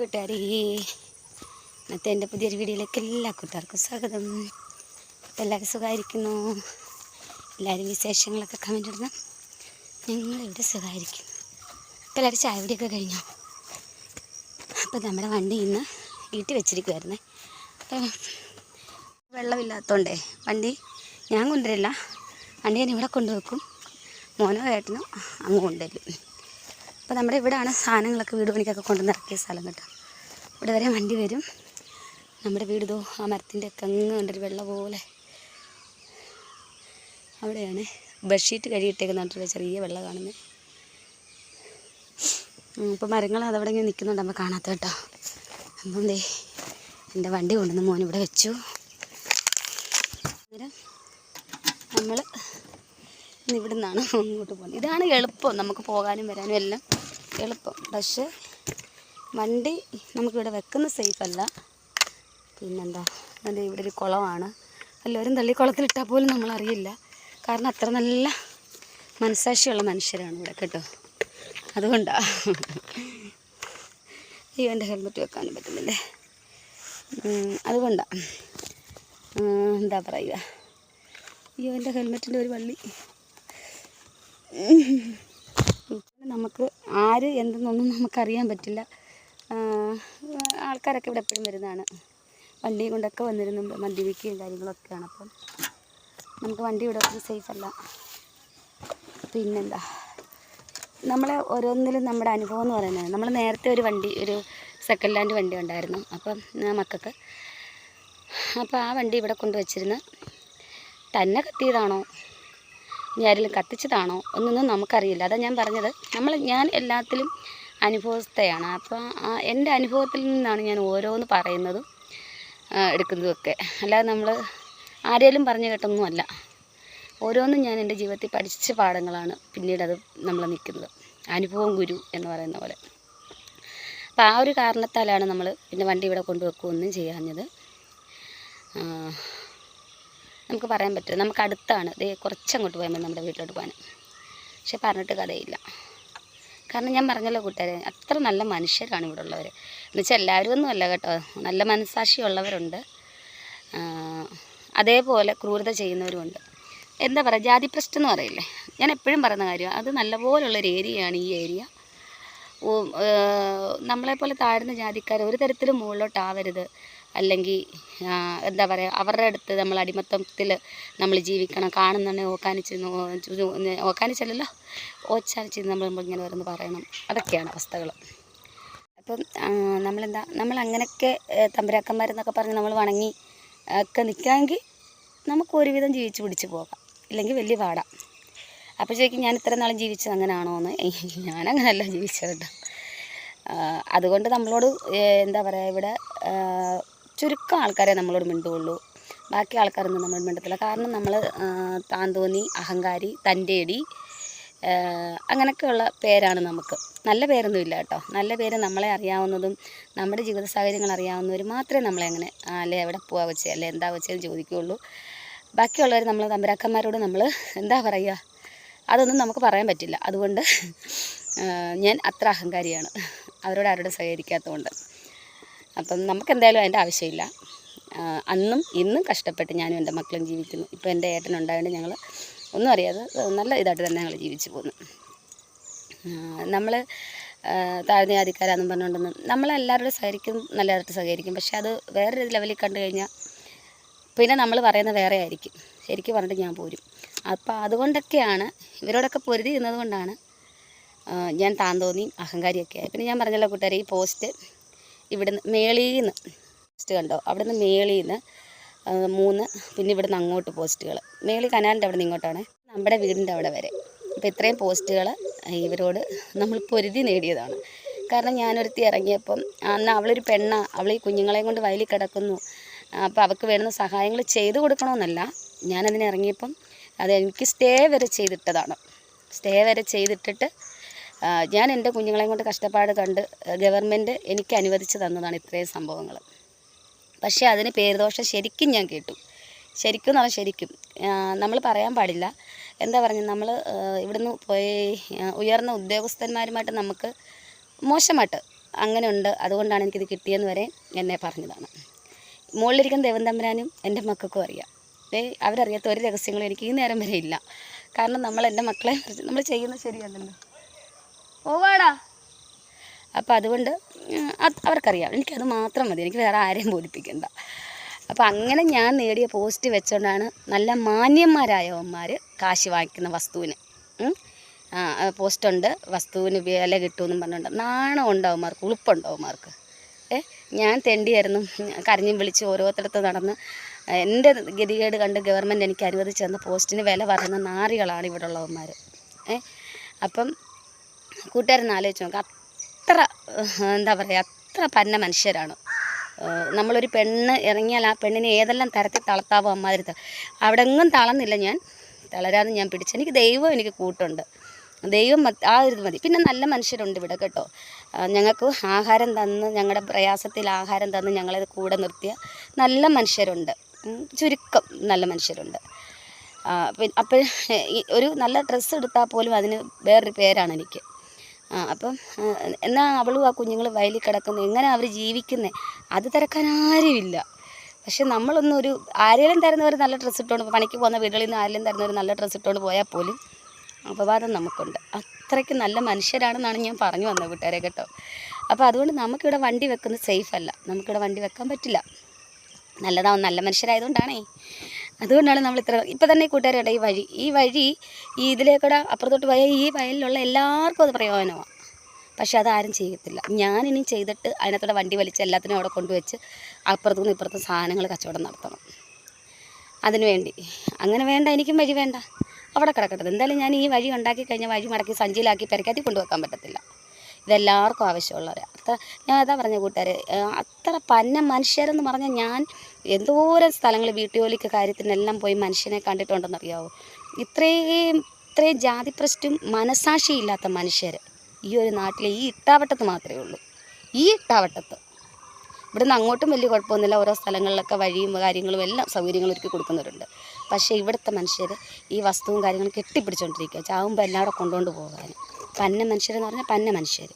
കൂട്ടുകാരെ ഇന്നത്തെ എന്റെ പുതിയൊരു വീഡിയോയിലേക്ക് എല്ലാ കൂട്ടുകാർക്കും സ്വാഗതം. അപ്പോൾ എല്ലാവരും സുഖമായിരിക്കുന്നു? എല്ലാവരും വിശേഷങ്ങളൊക്കെ കമന്റ് ഇടുന്ന ഞങ്ങളിവിടെ സുഖമായിരിക്കുന്നു. അപ്പോൾ എല്ലാവരും ചായ കുടിയൊക്കെ കഴിഞ്ഞു? അപ്പോൾ നമ്മുടെ വണ്ടി ഇന്ന് വീട്ടിൽ വെച്ചിരിക്കുമായിരുന്നേ അപ്പം വെള്ളമില്ലാത്തതുകൊണ്ടേ വണ്ടി ഞാൻ കൊണ്ടുവരില്ല. വണ്ടി ഞാൻ ഇവിടെ കൊണ്ടുവെക്കും. മോനോ ഏട്ടനോ അങ്ങ് കൊണ്ടുവരും. അപ്പോൾ നമ്മുടെ ഇവിടെയാണ് സാധനങ്ങളൊക്കെ വീട് പണിക്കൊക്കെ കൊണ്ടുവന്ന് ഇറക്കിയ സ്ഥലം കേട്ടോ. ഇവിടെ വരെ വണ്ടി വരും. നമ്മുടെ വീട് ഇതോ ആ മരത്തിന്റെ ഒക്കെ അങ്ങ് കണ്ടൊരു വെള്ളം പോലെ. അവിടെയാണ് ബെഡ്ഷീറ്റ് കഴുകിയിട്ടേക്കുന്ന കണ്ടിട്ട് ചെറിയ വെള്ളം കാണുന്നത് ഇപ്പോൾ മരങ്ങൾ അതവിടെ ഇങ്ങനെ നിൽക്കുന്നുണ്ട് നമ്മൾ കാണാത്ത കേട്ടോ. അപ്പം ദേ എന്റെ വണ്ടി കൊണ്ടുവന്ന് മോൻ ഇവിടെ വെച്ചു. നമ്മൾ ഇന്ന് ഇവിടെ നിന്നാണ് അങ്ങോട്ട് പോകുന്നത് ഇതാണ് എളുപ്പം നമുക്ക് പോകാനും വരാനും എല്ലാം. എളുപ്പം. പക്ഷേ വണ്ടി നമുക്കിവിടെ വെക്കുന്ന സേഫ് അല്ല പിന്നെന്താ? അതിന്റെ ഇവിടെ ഒരു കുളമാണ്. എല്ലാവരും തള്ളി കുളത്തിലിട്ടാൽ പോലും നമ്മളറിയില്ല. കാരണം അത്ര നല്ല മനസാക്ഷിയുള്ള മനുഷ്യരാണ് ഇവിടെ കേട്ടോ. അതുകൊണ്ടാണ് അയ്യോ എന്റെ ഹെൽമെറ്റ് വെക്കാനും പറ്റുന്നില്ലേ? അതുകൊണ്ടാണ് എന്താ പറയുക? അയ്യോ എന്റെ ഹെൽമെറ്റിന്റെ ഒരു വള്ളി. നമുക്ക് ആര് എന്തെന്നൊന്നും നമുക്കറിയാൻ പറ്റില്ല. ആൾക്കാരൊക്കെ ഇവിടെ എപ്പോഴും വരുന്നതാണ്. വണ്ടി കൊണ്ടൊക്കെ വന്നിരുന്നു മദ്യപിക്കുകയും കാര്യങ്ങളൊക്കെയാണ് അപ്പം. നമുക്ക് വണ്ടി ഇവിടെ സേഫ് അല്ല. പിന്നെന്താ? നമ്മളെ ഓരോന്നിലും നമ്മുടെ അനുഭവം എന്ന് പറയുന്നത് നമ്മൾ നേരത്തെ ഒരു വണ്ടി ഒരു സെക്കൻഡ് ഹാൻഡ് വണ്ടി ഉണ്ടായിരുന്നു. അപ്പം മക്കൾക്ക്. അപ്പോൾ ആ വണ്ടി ഇവിടെ കൊണ്ടുവച്ചിരുന്ന് തന്നെ കത്തിയതാണോ? ഇനി ആരെങ്കിലും കത്തിച്ചതാണോ? ഒന്നൊന്നും നമുക്കറിയില്ല. അതാ ഞാൻ പറഞ്ഞത്. നമ്മൾ ഞാൻ എല്ലാത്തിലും അനുഭവസ്ഥയാണ്. അപ്പോൾ എന്റെ അനുഭവത്തിൽ നിന്നാണ് ഞാൻ ഓരോന്ന് പറയുന്നതും എടുക്കുന്നതുമൊക്കെ അല്ലാതെ നമ്മൾ ആരേലും പറഞ്ഞു കേട്ടൊന്നുമല്ല. ഓരോന്നും ഞാൻ എന്റെ ജീവിതത്തിൽ പഠിച്ച പാഠങ്ങളാണ് പിന്നീട് അത് നമ്മൾ നിൽക്കുന്നത്. അനുഭവം ഗുരു എന്ന് പറയുന്ന പോലെ. അപ്പോൾ ആ ഒരു കാരണത്താലാണ് നമ്മൾ പിന്നെ വണ്ടി ഇവിടെ കൊണ്ടുവെക്കുകയൊന്നും ചെയ്യാഞ്ഞത്. നമുക്ക് പറയാൻ പറ്റില്ല. നമുക്ക് അടുത്താണ്. ദേ കുറച്ചങ്ങോട്ട് പോയാൽ മതി നമ്മുടെ വീട്ടിലോട്ട് പോകാൻ. പക്ഷെ പറഞ്ഞിട്ട് കഥയില്ല. കാരണം ഞാൻ പറഞ്ഞല്ലോ കൂട്ടുകാരെ അത്ര നല്ല മനുഷ്യരാണ് ഇവിടെ ഉള്ളവർ എന്നുവെച്ചാൽ എല്ലാവരും ഒന്നും അല്ല കേട്ടോ. നല്ല മനസാക്ഷിയുള്ളവരുണ്ട് അതേപോലെ ക്രൂരത ചെയ്യുന്നവരുമുണ്ട് എന്താ പറയുക ജാതി പ്രശ്നം എന്ന് പറയില്ലേ? ഞാൻ എപ്പോഴും പറയുന്ന കാര്യം അത് നല്ലപോലുള്ളൊരു ഏരിയയാണ് ഈ ഏരിയ. നമ്മളെപ്പോലെ താഴ്ന്ന ജാതിക്കാർ ഒരു തരത്തിലും മുകളിലോട്ടാവരുത്. അല്ലെങ്കിൽ എന്താ പറയുക അവരുടെ അടുത്ത് നമ്മൾ അടിമത്തത്തിൽ നമ്മൾ ജീവിക്കണം കാണുന്നുണ്ടെങ്കിൽ ഓക്കാനിച്ച് ഓക്കാനിച്ചല്ലല്ലോ ഓച്ചാനിച്ച് നമ്മൾ ഇങ്ങനെ വരുന്ന പറയണം. അതൊക്കെയാണ് അവസ്ഥകൾ. അപ്പം നമ്മളെന്താ നമ്മൾ അങ്ങനെയൊക്കെ തമ്പുരാക്കന്മാരെന്നൊക്കെ പറഞ്ഞ് നമ്മൾ വണങ്ങി ഒക്കെ നിൽക്കാമെങ്കിൽ നമുക്ക് ഒരുവിധം ജീവിച്ച് പിടിച്ച് പോകാം. ഇല്ലെങ്കിൽ വലിയ പാടാം. അപ്പോൾ ചോദിക്കും ഞാൻ ഇത്ര നാളും ജീവിച്ചത് അങ്ങനെയാണോ എന്ന് ഞാനങ്ങനെയല്ല ജീവിച്ചത് കേട്ടോ. അതുകൊണ്ട് നമ്മളോട് എന്താ പറയുക ഇവിടെ ചുരുക്കം ആൾക്കാരെ നമ്മളോട് മിണ്ടുകയുള്ളൂ. ബാക്കി ആൾക്കാരൊന്നും നമ്മൾ മിണ്ടത്തില്ല. കാരണം നമ്മൾ താന്തോന്നി അഹങ്കാരി തന്റെടി അങ്ങനെയൊക്കെയുള്ള പേരാണ് നമുക്ക്. നല്ല പേരൊന്നും ഇല്ല കേട്ടോ. നല്ല പേര് നമ്മളെ അറിയാവുന്നതും നമ്മുടെ ജീവിത സാഹചര്യങ്ങൾ അറിയാവുന്നവർ മാത്രമേ നമ്മളെ അങ്ങനെ അല്ലെ അല്ലേ എവിടെ പോവാ വെച്ചേ അല്ലെ എന്താ വെച്ചതെന്ന് ചോദിക്കുകയുള്ളൂ. ബാക്കിയുള്ളവർ നമ്മൾ തമ്പരാക്കന്മാരോട് നമ്മൾ എന്താ പറയുക അതൊന്നും നമുക്ക് പറയാൻ പറ്റില്ല. അതുകൊണ്ട് ഞാൻ അത്ര അഹങ്കാരിയാണ്. അവരോട് ആരോടും സഹകരിക്കാത്തതുകൊണ്ട്. അപ്പം നമുക്ക് എന്തായാലും അതിന്റെ ആവശ്യമില്ല. അന്നും ഇന്നും കഷ്ടപ്പെട്ട് ഞാനും എന്റെ മക്കളും ജീവിക്കുന്നു. ഇപ്പോൾ എന്റെ ഏട്ടനുണ്ടായതുകൊണ്ട് ഞങ്ങൾ ഒന്നും അറിയാതെ നല്ല ഇതായിട്ട് തന്നെ ഞങ്ങൾ ജീവിച്ചു പോകുന്നു നമ്മൾ താഴ്ന്ന ജാതിക്കാരാന്നും പറഞ്ഞുകൊണ്ടൊന്നും നമ്മളെല്ലാവരോടും സഹകരിക്കും നല്ലതായിട്ട് സഹകരിക്കും. പക്ഷെ അത് വേറൊരു ലെവലിൽ കണ്ടു കഴിഞ്ഞാൽ പിന്നെ നമ്മൾ പറയുന്നത് വേറെ ആയിരിക്കും. ശരിക്കും പറഞ്ഞിട്ട് ഞാൻ പോരും. അപ്പോൾ അതുകൊണ്ടൊക്കെയാണ് ഇവരോടൊക്കെ പൊരുതി നിന്നത് കൊണ്ടാണ് ഞാൻ താൻ തോന്നിയും അഹങ്കാരിയൊക്കെ ആയി പിന്നെ ഞാൻ പറഞ്ഞല്ലോ കൂട്ടുകാരെ ഈ പോസ്റ്റ് ഇവിടുന്ന് മേളീന്ന് പോസ്റ്റ് കണ്ടോ? അവിടുന്ന് മേളീന്ന് മൂന്ന് പിന്നെ ഇവിടുന്ന് അങ്ങോട്ട് പോസ്റ്റുകൾ മേളി കനാലിന്റെ അവിടെ നിന്ന് ഇങ്ങോട്ടാണ്. നമ്മുടെ വീടിന്റെ അവിടെ വരെ. അപ്പോൾ ഇത്രയും പോസ്റ്റുകൾ ഇവരോട് നമ്മൾ പൊരുതി നേടിയതാണ്. കാരണം ഞാനൊരുത്തി ഇറങ്ങിയപ്പം അന്ന് അവളൊരു പെണ്ണ. അവൾ ഈ കുഞ്ഞുങ്ങളെയും കൊണ്ട് വയലിൽ കിടക്കുന്നു. അപ്പോൾ അവൾക്ക് വേണ്ടുന്ന സഹായങ്ങൾ ചെയ്തു കൊടുക്കണമെന്നല്ല. ഞാനതിന് ഇറങ്ങിയപ്പം അത് എനിക്ക് സ്റ്റേ വരെ ചെയ്തിട്ടതാണ്. സ്റ്റേ വരെ ചെയ്തിട്ടിട്ട് ഞാൻ എന്റെ കുഞ്ഞുങ്ങളെ കൊണ്ട് കഷ്ടപ്പാട് കണ്ട് ഗവൺമെന്റ് എനിക്ക് അനുവദിച്ച് തന്നതാണ് ഇത്രയും സംഭവങ്ങൾ. പക്ഷേ അതിന് പേരുദോഷം ശരിക്കും ഞാൻ കേട്ടു. ശരിക്കും എന്ന് ശരിക്കും. നമ്മൾ പറയാൻ പാടില്ല. എന്താ പറഞ്ഞു നമ്മൾ ഇവിടുന്ന് പോയി ഉയർന്ന ഉദ്യോഗസ്ഥന്മാരുമായിട്ട് നമുക്ക് മോശമായിട്ട് അങ്ങനെ ഉണ്ട് അതുകൊണ്ടാണ് എനിക്കിത് കിട്ടിയെന്ന് വരെ എന്നെ പറഞ്ഞതാണ്. മുകളിലിരിക്കുന്ന ദേവൻ തമ്പുരാനും എന്റെ മക്കൾക്കും അറിയാം. ഏ അവരറിയാത്ത ഒരു രഹസ്യങ്ങളും എനിക്ക് ഈ നേരം വരെ ഇല്ല. കാരണം നമ്മൾ എന്റെ മക്കളെ നമ്മൾ ചെയ്യുന്നത് ശരിയല്ലല്ലോ. പോവാടാ. അപ്പോൾ അതുകൊണ്ട് അത് അവർക്കറിയാം. എനിക്കത് മാത്രം മതി. എനിക്ക് വേറെ ആരെയും ബോധിപ്പിക്കണ്ട. അപ്പോൾ അങ്ങനെ ഞാൻ നേടിയ പോസ്റ്റ് വെച്ചുകൊണ്ടാണ് നല്ല മാന്യന്മാരായ മാന്യന്മാരായവന്മാർ കാശ് വാങ്ങിക്കുന്ന വസ്തുവിന് പോസ്റ്റുണ്ട്. വസ്തുവിന് വില കിട്ടുമെന്നും പറഞ്ഞുകൊണ്ട് നാണം ഉണ്ടാവുമാർക്ക് ഉളുപ്പുണ്ടാവുമാർക്ക് ഏ ഞാൻ തെണ്ടിയായിരുന്നു. കരഞ്ഞും വിളിച്ച് ഓരോരുത്തരത്ത് നടന്ന് എന്റെ ഗതികേട് കണ്ട് ഗവൺമെന്റ് എനിക്ക് അനുവദിച്ചു തന്ന പോസ്റ്റിന് വില പറയുന്ന നാറികളാണ് ഇവിടെ ഉള്ളവന്മാർ ഏ അപ്പം കൂട്ടുകാരൊന്ന് ആലോചിച്ച് നോക്കാം. അത്ര എന്താ പറയുക അത്ര പന്ന മനുഷ്യരാണ്. നമ്മളൊരു പെണ്ണ് ഇറങ്ങിയാൽ ആ പെണ്ണിനെ ഏതെല്ലാം തരത്തിൽ തളർത്താവോ അമ്മാതിരി അവിടെ എങ്ങും തളർന്നില്ല ഞാൻ. തളരാതെ ഞാൻ പിടിച്ചു. എനിക്ക് ദൈവം എനിക്ക് കൂട്ടുണ്ട്. ദൈവം ആ ഒരു മതി. പിന്നെ നല്ല മനുഷ്യരുണ്ട് ഇവിടെ കേട്ടോ. ഞങ്ങൾക്ക് ആഹാരം തന്ന് ഞങ്ങളുടെ പ്രയാസത്തിൽ ആഹാരം തന്ന് ഞങ്ങളെ കൂടെ നിർത്തിയ നല്ല മനുഷ്യരുണ്ട്. ചുരുക്കം നല്ല മനുഷ്യരുണ്ട്. അപ്പോൾ ഒരു നല്ല ഡ്രസ്സ് എടുത്താൽ പോലും അതിന് വേറൊരു പേരാണ് എനിക്ക്. അപ്പം എന്നാൽ എന്നാ അവളും ആ കുഞ്ഞുങ്ങൾ വയലിൽ കിടക്കുന്നത്? എങ്ങനെ അവർ ജീവിക്കുന്നത് അത് തിരക്കാൻ ആരുമില്ല. പക്ഷെ നമ്മളൊന്നും ഒരു ആരെങ്കിലും തരുന്നവർ നല്ല ഡ്രസ്സ് ഇട്ടുകൊണ്ട് പണിക്ക് പോകുന്ന വീടുകളിൽ നിന്ന് ആരെങ്കിലും തരുന്നവർ നല്ല ഡ്രസ്സ് ഇട്ടുകൊണ്ട് പോയാൽ പോലും അപവാദം നമുക്കുണ്ട്. അത്രയ്ക്ക് നല്ല മനുഷ്യരാണെന്നാണ് ഞാൻ പറഞ്ഞു വന്നത് വീട്ടുകാരെ കേട്ടോ. അപ്പോൾ അതുകൊണ്ട് നമുക്കിവിടെ വണ്ടി വെക്കുന്നത് സേഫ് അല്ല. നമുക്കിവിടെ വണ്ടി വെക്കാൻ പറ്റില്ല. നല്ലതാവും നല്ല മനുഷ്യരായതുകൊണ്ടാണേ. അതുകൊണ്ടാണ് നമ്മൾ ഇത്ര ഇപ്പം തന്നെ കൂട്ടുകാരുടെ ഈ വഴി. ഈ വഴി ഈ ഇതിലേക്കൂടെ അപ്പുറത്തോട്ട് പോയാൽ ഈ വയലിലുള്ള എല്ലാവർക്കും അത് പ്രയോജനമാണ് പക്ഷെ അതാരും ചെയ്യത്തില്ല. ഞാനിനി ചെയ്തിട്ട് അതിനകത്തൂടെ വണ്ടി വലിച്ച് എല്ലാത്തിനും അവിടെ കൊണ്ടുവച്ച് അപ്പുറത്തു നിന്ന് ഇപ്പുറത്തും സാധനങ്ങൾ കച്ചവടം നടത്തണം. അതിനു വേണ്ടി. അങ്ങനെ വേണ്ട എനിക്കും വഴി വേണ്ട. അവിടെ കിടക്കട്ടെ. എന്തായാലും ഞാൻ ഈ വഴി ഉണ്ടാക്കി കഴിഞ്ഞാൽ വഴി മടക്കി സഞ്ചിയിലാക്കി പെരക്കാത്തി കൊണ്ടുവെക്കാൻ പറ്റത്തില്ല. ഇതെല്ലാവർക്കും ആവശ്യമുള്ളവരെ. അത്ര ഞാൻ അതാ പറഞ്ഞ കൂട്ടുകാർ അത്ര പന്ന മനുഷ്യരെന്ന് പറഞ്ഞാൽ ഞാൻ എന്തോരം സ്ഥലങ്ങൾ വീട്ടുജോലിക്ക് കാര്യത്തിനെല്ലാം പോയി മനുഷ്യനെ കണ്ടിട്ടുണ്ടെന്നറിയാവോ? ഇത്രയും ഇത്രയും മനസാക്ഷി മനസാക്ഷിയില്ലാത്ത മനുഷ്യർ ഈ ഒരു നാട്ടിലെ ഈ ഇട്ടാവട്ടത്ത് മാത്രമേ ഉള്ളൂ. ഈ ഇട്ടാവട്ടത്ത്. ഇവിടുന്ന് അങ്ങോട്ടും വലിയ കുഴപ്പമൊന്നുമില്ല. ഓരോ സ്ഥലങ്ങളിലൊക്കെ വഴിയും കാര്യങ്ങളും എല്ലാം സൗകര്യങ്ങളും ഒരുക്കി കൊടുക്കുന്നവരുണ്ട്. പക്ഷേ ഇവിടുത്തെ മനുഷ്യർ ഈ വസ്തുവും കാര്യങ്ങളും കെട്ടിപ്പിടിച്ചുകൊണ്ടിരിക്കുക ചാവുമ്പോൾ എല്ലാവരും കൊണ്ടുകൊണ്ട് പോകാൻ പന്ന മനുഷ്യരെന്ന് പറഞ്ഞാൽ പന്ന മനുഷ്യർ